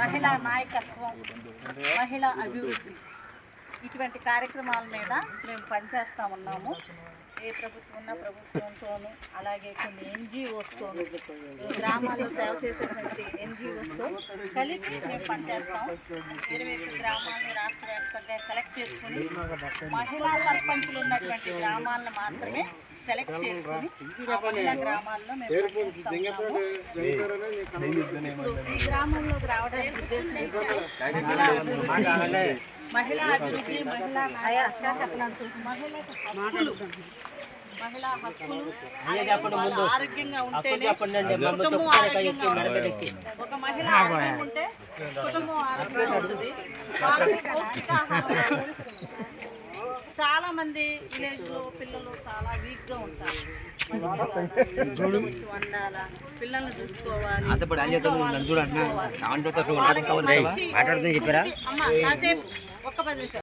మహిళా నాయకత్వం మహిళా అభివృద్ధి. ఇటువంటి కార్యక్రమాల మీద మేము పనిచేస్తూ ఉన్నాము ఏ ప్రభుత్వం ఉన్న ప్రభుత్వంతోనూ అలాగే కొన్ని ఎన్జిఓస్తోనూ గ్రామాల్లో సేవ చేసేటువంటి ఎన్జిఓస్తో కలిపి మేము పనిచేస్తాం. ఇరవై ఒక్క గ్రామాలను రాష్ట్ర వ్యాప్తంగా సెలెక్ట్ చేసుకుని మహిళా సర్పంచులు ఉన్నటువంటి గ్రామాలను మాత్రమే సెలెక్ట్ చేసుకుని మహిళా గ్రామాల్లో మేము ఈ గ్రామంలోకి రావడానికి ఉద్దేశం మహిళా అభివృద్ధి, మహిళా అభివృద్ధి మహిళా నాయకత్వం, మహిళల హక్కులు మహిళా హక్కులు అలాగే వాళ్ళు ఆరోగ్యంగా ఉంటేనే కుటుంబం ఆరోగ్యంగా ఉంటుంది. ఒక మహిళ ఆరోగ్యంగా ఉంటే కుటుంబం ఆరోగ్యంగా ఉంటుంది. వాళ్ళకి పౌష్టికాహారం చాలా మంది విలేజ్లో పిల్లలు చాలా వీక్గా ఉంటారు పిల్లల్ని చూసుకోవాలి అమ్మ కాసేపు. ఒక్క పది నిమిషాలు.